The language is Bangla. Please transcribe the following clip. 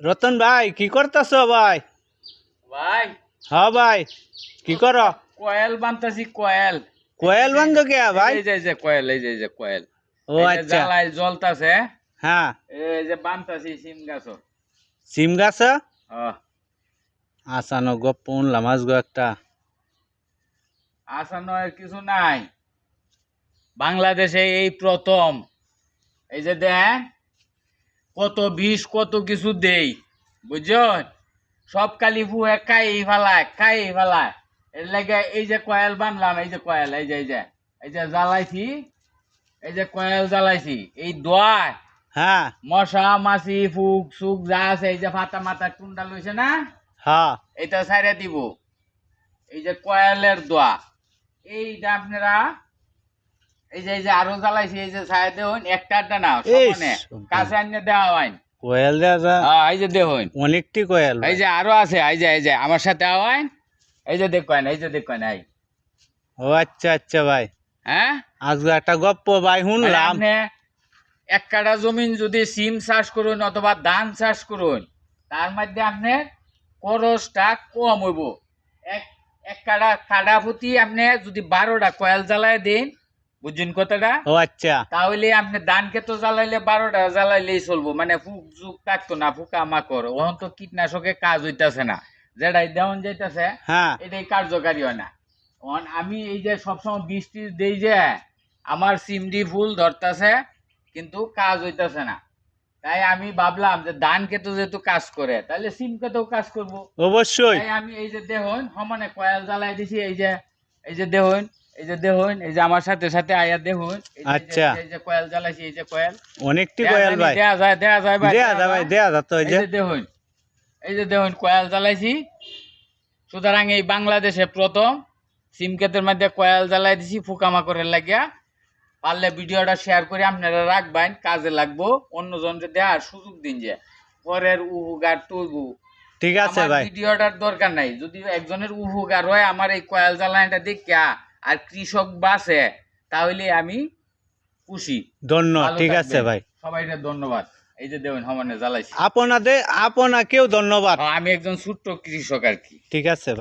রতন ভাই কি করতেছ ভাই? ভাই। হ ভাই কি কর? Coil বানতাছি coil. কোয়েল বন্ধ কে ভাই? এই যে যে কয়েল এই যে যে কয়েল। ও আচ্ছা। জ্বালায় জ্বলতাছে। হ্যাঁ। এই যে বানতাছি সিম গাছ সিম গাছ আসানো গপ উনলাম আজগো একটা। আসানো আর কিছু নাই। বাংলাদেশে এই প্রথম। এই যে দেন কত বিষ কত কিছু দেই বুঝছেন সব কালি ফুয়ে কাই ফেলায় কাই ফেলায় এর লাগে এই যে কয়েল বানলাম এই যে কয়েল এই যে এই যে এই যে জ্বালাইছি এই যে কয়েল জ্বালাইছি এই দোয়ায় হ্যাঁ। মশা মাছি ফুক সুক যা আছে এই যে ফাতা মাথা টুন্ডা লইছে না? হ্যাঁ। এটা সাইডে দিব। এই যে কয়েলের দোয়া। এইটা আপনারা এই যে এই যে আরও জ্বালাইছি এই যে সাইডে দেখুন একটা একটা না সমানে কাছে আনিয়ে দেওয়া হয় কোয়েল দেওয়া যা এই যে দেখুন অনেকটি কোয়েল। এই যে আরও আছে এই যে এই যে আমার সাথে আওয়াইন এই যে দেখবেন এই যে দেখবেন এই ও আচ্ছা আচ্ছা ভাই। হ্যাঁ? আজগো একটা গপ্প ভাই শুনলাম। এক কাটা জমিন যদি সিম চাষ করুন অথবা ধান চাষ করুন তার মধ্যে আপনি খরচটা কম হইব। এক এক কাটা কাটা প্রতি আপনি যদি বারোটা কয়েল জ্বালায় দিন বুঝছেন কথাটা? ও আচ্ছা। তাহলে আপনি ধান ক্ষেত্র জ্বালাইলে বারোটা জ্বালাইলেই চলবো। মানে ফুক জুক থাকতো না ফুকা মাকড়। ওহন তো কীটনাশকে কাজ হইতাছে না। যেটাই দেওয়ান যাইতাছে হ্যাঁ। এটাই কার্যকারী হয় না। অন আমি এই যে সবসময় বৃষ্টি দেই যে আমার সিমডি ফুল ধরতেছে কিন্তু কাজ হইতাছে না। তাই আমি ভাবলাম যে ধান খেতে যেহেতু কাজ করে তাহলে সিম খেতেও কাজ করব। অবশ্যই। তাই আমি এই যে দেহন সমানে কয়েল জ্বালাই দিছি এই যে এই যে দেহন এই যে দেহন এই যে আমার সাথে সাথে আয়া যে- আচ্ছা। এই যে কয়েল জ্বালাইছি এই যে কয়েল। অনেকটি কোয়েল ভাই। দেয়া যায় দেয়া যায় ভাই, দেয়া দেয়া যা ভাই দেয়া তো এই যে। দেখুন এই যে দেখুন কয়েল জ্বালাইছি। সুতরাং এই বাংলাদেশে প্রথম সিম ক্ষেতের মধ্যে কয়েল জ্বালাই দিছি ফুকামাকড়ের লাগিয়া। পারলে ভিডিওটা শেয়ার করে আপনারা রাখবেন কাজে লাগবো। অন্যজনকে দেওয়ার সুযোগ দিন যে। পরের উহুগার টুগু ঠিক আছে ভাই। ভিডিওটার দরকার নাই। যদি একজনের উহুগার হয় আমার এই কয়েল জ্বালানিটা দেখিয়া আর কৃষক বাসে তাহলে আমি খুশি। ধন্য ঠিক আছে ভাই। সবাইকে ধন্যবাদ। এই যে দেবেন সমানে জ্বালাইছি। আপনাদের আপনাকেও ধন্যবাদ। আমি একজন ছোট্ট কৃষক আর কি। ঠিক আছে